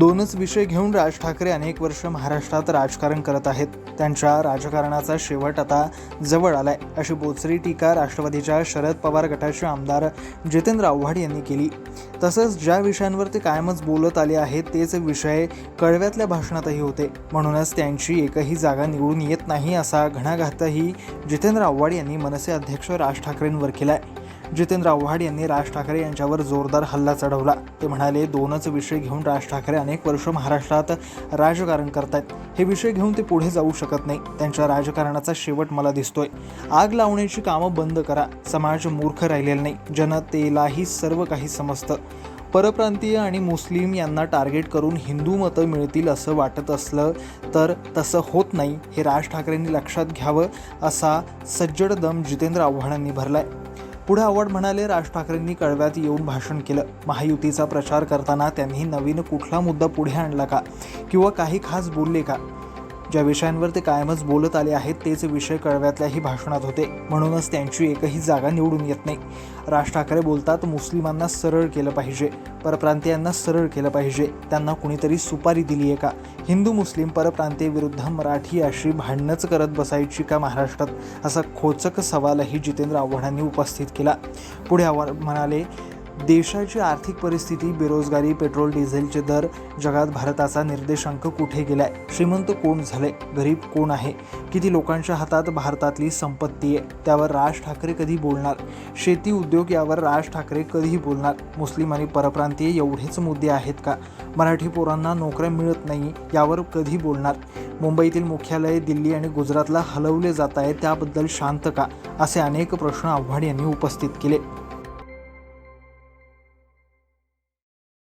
दोनच विषय घेऊन राज ठाकरे अनेक वर्ष महाराष्ट्रात राजकारण करत आहेत. त्यांच्या राजकारणाचा शेवट आता जवळ आलाय. अशी बोचरी टीका राष्ट्रवादीच्या शरद पवार गटाचे आमदार जितेंद्र आव्हाड यांनी केली. तसंच ज्या विषयांवर ते कायमच बोलत आले आहेत तेच विषय कळव्यातल्या भाषणातही होते. म्हणूनच त्यांची एकही जागा निवडून येत नाही असा घणाघातही जितेंद्र आव्हाड यांनी मनसे अध्यक्ष राज ठाकरेंवर केलाय. जितेंद्र आव्हाड यांनी राज ठाकरे यांच्यावर जोरदार हल्ला चढवला. ते म्हणाले दोनच विषय घेऊन राज ठाकरे अनेक वर्ष महाराष्ट्रात राजकारण करतायत. हे विषय घेऊन ते पुढे जाऊ शकत नाही. त्यांच्या राजकारणाचा शेवट मला दिसतोय. आग लावण्याची कामं बंद करा. समाज मूर्ख राहिलेला नाही. जनतेलाही सर्व काही समजतं. परप्रांतीय आणि मुस्लिम यांना टार्गेट करून हिंदू मतं मिळतील असं वाटत असलं तर तसं होत नाही. हे राज ठाकरेंनी लक्षात घ्यावं असा सज्जड दम जितेंद्र आव्हाडांनी भरलाय. पुढे आव्हाड म्हणाले राज ठाकरेंनी कळव्यात येऊन भाषण केलं. महायुतीचा प्रचार करताना त्यांनी नवीन कुठला मुद्दा पुढे आणला का? किंवा काही खास बोलले का? ज्या विषयांवर ते कायमच बोलत आले आहेत तेच विषय कळव्यातल्याही भाषणात होते. म्हणूनच त्यांची एकही जागा निवडून येत नाही. राज ठाकरे बोलतात मुस्लिमांना सरळ केलं पाहिजे. परप्रांतीयांना सरळ केलं पाहिजे. त्यांना कुणीतरी सुपारी दिली आहे का? हिंदू मुस्लिम परप्रांतीय विरुद्ध मराठी अशी भांडणंच करत बसायची का महाराष्ट्रात? असा खोचक सवालही जितेंद्र आव्हाडांनी उपस्थित केला. पुढे आव्हाड म्हणाले देशाची आर्थिक परिस्थिती बेरोजगारी पेट्रोल डिझेलचे दर जगात भारताचा निर्देशांक कुठे गेलाय? श्रीमंत कोण झाले गरीब कोण आहे? किती लोकांच्या हातात भारतातली संपत्ती आहे? त्यावर राज ठाकरे कधी बोलणार? शेती उद्योग यावर राज ठाकरे कधी बोलणार? मुस्लिम आणि परप्रांतीय एवढेच मुद्दे आहेत का? मराठी पोरांना नोकऱ्या मिळत नाही यावर कधी बोलणार? मुंबईतील मुख्यालय दिल्ली आणि गुजरातला हलवले जात आहे त्याबद्दल शांत का? असे अनेक प्रश्न आव्हाड यांनी उपस्थित केले.